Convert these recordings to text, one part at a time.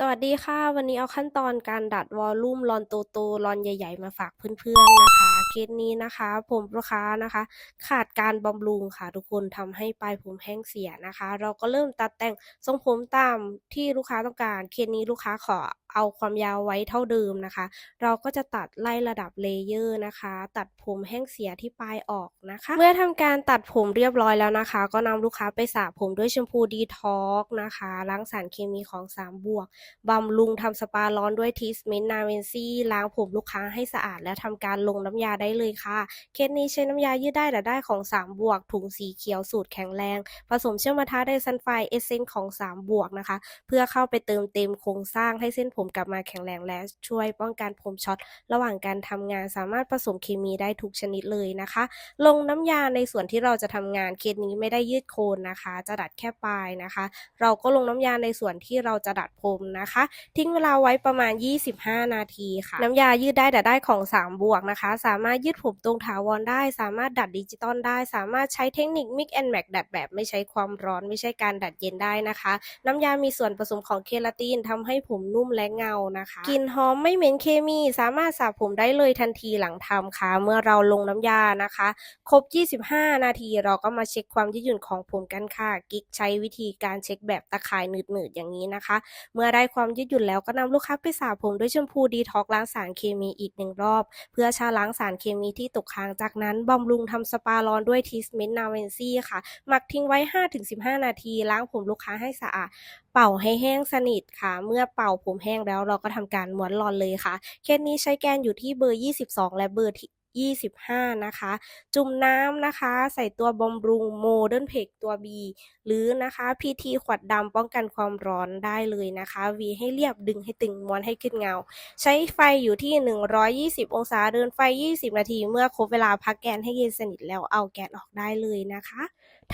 สวัสดีค่ะ วันนี้เอาขั้นตอนการดัดวอลลุ่มรอนโตๆรอนใหญ่ ๆ มาฝากเพื่อนๆนะคะ เคสนี้นะคะ ผมลูกค้านะคะ ขาดการบำรุงค่ะทุกคนทำให้ปลายผมแห้งเสียนะคะ เราก็เริ่มตัดแต่งทรงผมตามที่ลูกค้าต้องการ เคสนี้ลูกค้าขอ เอาความยาวไว้เท่าเดิมนะคะ เราก็จะตัดไล่ระดับเลเยอร์นะคะ ตัดผมแห้งเสียที่ปลายออกนะคะ เมื่อทำการตัดผมเรียบร้อยแล้วนะคะ ก็นำลูกค้าไปสระผมด้วยแชมพูดีท็อกนะคะล้างสารเคมีของ3บวกบำรุงทำสปาร้อนด้วยทีสเมนนาเวนซี่ล้างผมลูกค้าให้สะอาด และทำการลงน้ำยาได้เลยค่ะ เคสนี้ใช้น้ำยายืดได้แต่ได้ของ 3 บวก ถุงสีเขียวสูตรแข็งแรง ผสมเชื่อมมาทาไดซันไฟเอเซนของ 3 บวกนะคะ เพื่อเข้าไปเติมเต็มโครงสร้างให้เส้นผมกลับมาแข็งแรงและช่วยป้องกันผมช็อตระหว่างการทำงานสามารถผสมเคมีได้ทุกชนิดเลยนะคะ ลงน้ำยาในส่วนที่เราจะทำงานเคสนี้ไม่ได้ยืดโคนนะคะ จะดัดแค่ปลายนะคะ เราก็ลงน้ำยาในส่วนที่เราจะดัดผมนะคะ ทิ้งเวลาไว้ประมาณ 25 นาทีค่ะ น้ำยายืดได้แต่ได้ของ 3 บวกนะคะ สามารถยืดผมตรงถาวรได้ สามารถดัดดิจิตอลได้ สามารถใช้เทคนิค Mix and Match ดัดแบบไม่ใช้ความร้อน ไม่ใช่การดัดเย็นได้นะคะ น้ำยามีส่วนผสมของเคลาตินทำให้ผมนุ่มและเงานะคะ กลิ่นหอมไม่เหม็นเคมีสามารถสระผมได้เลยทันทีหลังทำค่ะ เมื่อเราลงน้ำยานะคะ ครบ 25 นาทีเราก็มาเช็คความยืดหยุ่นของผมกันค่ะ กิ๊กใช้วิธีการเช็คแบบตะข่ายหนืดๆอย่างนี้นะคะ เมื่อได้ความยืดหยุ่นแล้วก็นำลูกค้าไปสระผมด้วยแชมพูดีท็อกล้างสารเคมีอีกหนึ่งรอบ เพื่อชาล้างสารเคมีที่ตกค้างจากนั้นบำรุงทำสปาร้อนด้วยทีสเมนนาเวนซี่ค่ะ หมักทิ้งไว้ 5-15 นาที ล้างผมลูกค้าให้สะอาด เป่าให้แห้งสนิทค่ะ เมื่อเป่าผมแห้งแล้วเราก็ทำการม้วนรอนเลยค่ะ เคสนี้ใช้แกนอยู่ที่เบอร์ 22 และเบอร์ที่25 นะคะ จุ่มน้ำนะคะ ใส่ตัวบำรุงโมเดิร์นเพกตัว B หรือนะคะ PT ขวดดำป้องกันความร้อนได้เลยนะคะ V ให้เรียบดึงให้ตึงม้วนให้ขึ้นเงา ใช้ไฟอยู่ที่ 120 องศาเดินไฟ 20 นาที เมื่อครบเวลาพักแกนให้เย็นสนิทแล้วเอาแกนออกได้เลยนะคะ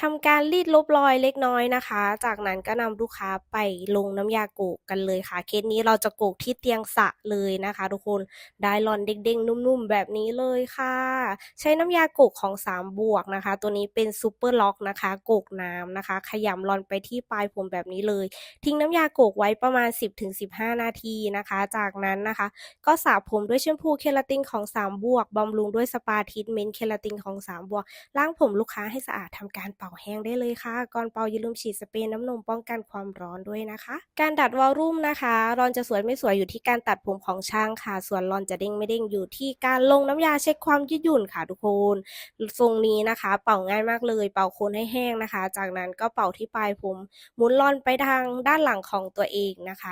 ทำการรีดลบรอยเล็กน้อยนะคะ จากนั้นก็นำลูกค้าไปลงน้ำยาโกกกันเลยค่ะ เคสนี้เราจะโกกที่เตียงสระเลยนะคะ ทุกคน ได้รอนเด้งๆ นุ่มๆ แบบนี้เลยค่ะ ใช้น้ำยาโกกของ3บวกนะคะ ตัวนี้เป็นซูเปอร์ล็อกนะคะ โกกน้ำนะคะ ขยำรอนไปที่ปลายผมแบบนี้เลย ทิ้งน้ำยาโกกไว้ประมาณ 10-15 นาทีนะคะ จากนั้นนะคะ ก็สระผมด้วยแชมพูเคลาตินของ3บวกบำรุงด้วยสปาทรีทเมนต์เคลาตินของ3บวกล้างผมลูกค้าให้สะอาดทำการเป่าแห้งได้เลยค่ะ ก่อนเป่าอย่าลืมฉีดสเปรย์น้ำนมป้องกันความร้อนด้วยนะคะ การดัดวอลลุ่มนะคะ รอนจะสวยไม่สวยอยู่ที่การตัดผมของช่างค่ะ ส่วนรอนจะเด้งไม่เด้งอยู่ที่การลงน้ำยาเช็คความยืดหยุ่นค่ะทุกคนทรงนี้นะคะ เป่าง่ายมากเลย เป่าโคนให้แห้งนะคะ จากนั้นก็เป่าที่ปลายผมหมุนรอนไปทางด้านหลังของตัวเองนะคะ